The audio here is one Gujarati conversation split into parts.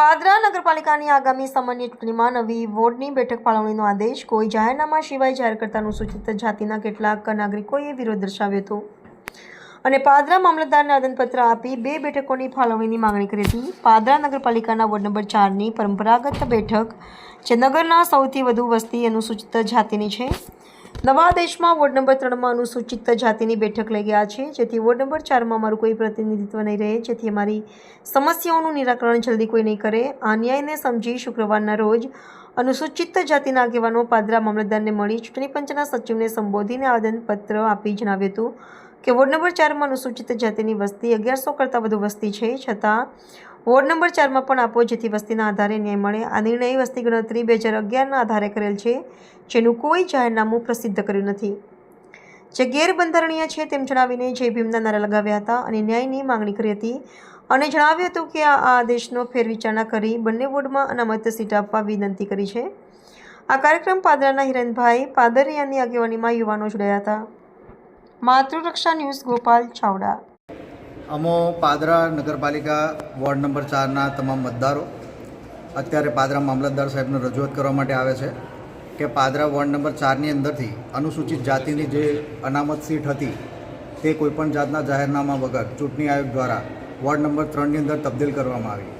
પાદરા નગરપાલિકાની આગામી સામાન્ય ચૂંટણીમાં નવી વોર્ડની બેઠક ફાળવણીનો આદેશ કોઈ જાહેરનામા સિવાય જાહેર કરતા અનુસૂચિત જાતિના કેટલાક નાગરિકોએ વિરોધ દર્શાવ્યો હતો. અને પાદરા મામલતદારને આદનપત્ર આપી બે બેઠકોની ફાળવણીની માંગણી કરી હતી. પાદરા નગરપાલિકાના વોર્ડ નંબર ચારની પરંપરાગત બેઠક, જે નગરના સૌથી વધુ વસ્તી અનુસૂચિત જાતિની છે. નવા આદેશમાં વોર્ડ નંબર ત્રણમાં અનુસૂચિત જાતિની બેઠક લઈ ગયા છે. જેથી વોર્ડ નંબર ચારમાં અમારું કોઈ પ્રતિનિધિત્વ નહીં રહે. જેથી અમારી સમસ્યાઓનું નિરાકરણ જલ્દી કોઈ નહીં કરે. આ ન્યાયને સમજી શુક્રવારના રોજ અનુસૂચિત જાતિના આગેવાનો પાદરા મામલતદારને મળી ચૂંટણી પંચના સચિવને સંબોધીને આવેદનપત્ર આપી જણાવ્યું હતું કે વોર્ડ નંબર ચારમાં અનુસૂચિત જાતિની વસ્તી અગિયારસો કરતાં વધુ વસ્તી છે. છતાં વોર્ડ નંબર ચારમાં પણ આપો, જેથી વસ્તીના આધારે ન્યાય મળે. આ નિર્ણય વસ્તી ગણતરી બે હજાર અગિયારના આધારે કરેલ છે, જેનું કોઈ જાહેરનામું પ્રસિદ્ધ કર્યું નથી. જે ગેરબંધારણીય છે તેમ જણાવીને જય ભીમના નારા લગાવ્યા હતા અને ન્યાયની માંગણી કરી હતી અને જણાવ્યું હતું કે આ આદેશનો ફેરવિચારણા કરી બંને વોર્ડમાં અનામત સીટ આપવા વિનંતી કરી છે. આ કાર્યક્રમ પાદરાના હિરેનભાઈ પાદરિયાની આગેવાનીમાં યુવાનો જોડાયા હતા. માતૃરક્ષા ન્યૂઝ ગોપાલ ચાવડા. અમો પાદરા નગરપાલિકા વોર્ડ નંબર ચારના તમામ મતદારો અત્યારે પાદરા મામલતદાર સાહેબને રજૂઆત કરવા માટે આવે છે કે પાદરા વોર્ડ નંબર ચારની અંદરથી અનુસૂચિત જાતિની જે અનામત સીટ હતી તે કોઈપણ જાતના જાહેરનામા વગર ચૂંટણી આયોગ દ્વારા વોર્ડ નંબર ત્રણની અંદર તબદીલ કરવામાં આવી.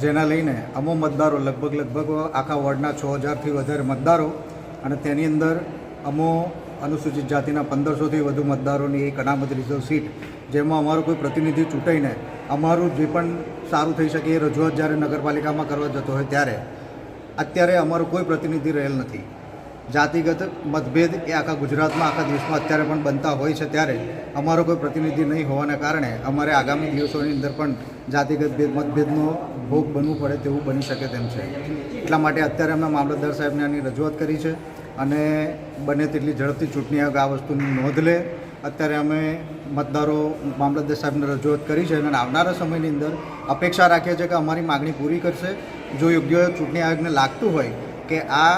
જેના લઈને અમો મતદારો લગભગ લગભગ આખા વોર્ડના છ હજારથી વધારે મતદારો અને તેની અંદર અમો અનુસૂચિત જાતિના પંદરસોથી વધુ મતદારોની એક અનામત રિઝર્વ સીટ, જેમાં અમારો કોઈ પ્રતિનિધિ ચૂંટાઈને અમારું જે પણ સારું થઈ શકે એ રજૂઆત જ્યારે નગરપાલિકામાં કરવા જતો હોય ત્યારે. અત્યારે અમારો કોઈ પ્રતિનિધિ રહેલ નથી. જાતિગત મતભેદ એ આખા ગુજરાતમાં, આખા દેશમાં અત્યારે પણ બનતા હોય છે ત્યારે અમારો કોઈ પ્રતિનિધિ નહીં હોવાના કારણે અમારે આગામી દિવસોની અંદર પણ જાતિગત ભેદ, મતભેદનો ભોગ બનવું પડે તેવું બની શકે તેમ છે. એટલા માટે અત્યારે અમે મામલતદાર સાહેબને આની રજૂઆત કરી છે. અને બને તેટલી ઝડપથી ચૂંટણી આયોગ આ વસ્તુની નોંધ લે. અત્યારે અમે મતદારો મામલતદાર સાહેબને રજૂઆત કરી છે અને આવનારા સમયની અંદર અપેક્ષા રાખીએ છીએ કે અમારી માગણી પૂરી કરશે. જો યોગ્ય ચૂંટણી આયોગને લાગતું હોય કે આ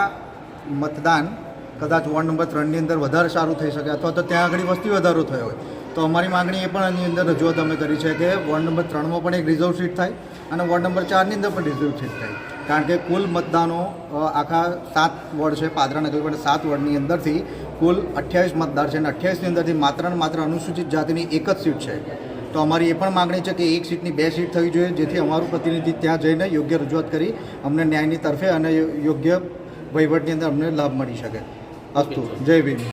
મતદાન કદાચ વોર્ડ નંબર ત્રણની અંદર વધારે સારું થઈ શકે અથવા તો ત્યાં આગળ વસ્તી વધારો થયો હોય, તો અમારી માગણી એ પણ એની અંદર રજૂઆત અમે કરી છે કે વોર્ડ નંબર ત્રણમાં પણ એક રિઝર્વ સીટ થાય. અને વોર્ડ નંબર ચારની અંદર પણ રિઝર્વ સીટ થાય કારણ કે કુલ મતદાનો આખા સાત વોર્ડ છે પાદરા નગરપાલિકા સાત વોર્ડની અંદરથી કુલ અઠ્યાવીસ મતદાર છે અને અઠ્યાવીસની અંદરથી માત્ર ને માત્ર અનુસૂચિત જાતિની એક જ સીટ છે. તો અમારી એ પણ માગણી છે કે એક સીટની બે સીટ થવી જોઈએ જેથી અમારું પ્રતિનિધિ ત્યાં જઈને યોગ્ય રજૂઆત કરી અમને ન્યાયની તરફે અને યોગ્ય વહીવટની અંદર અમને લાભ મળી શકે. અસ્તુ. જય ભીમ.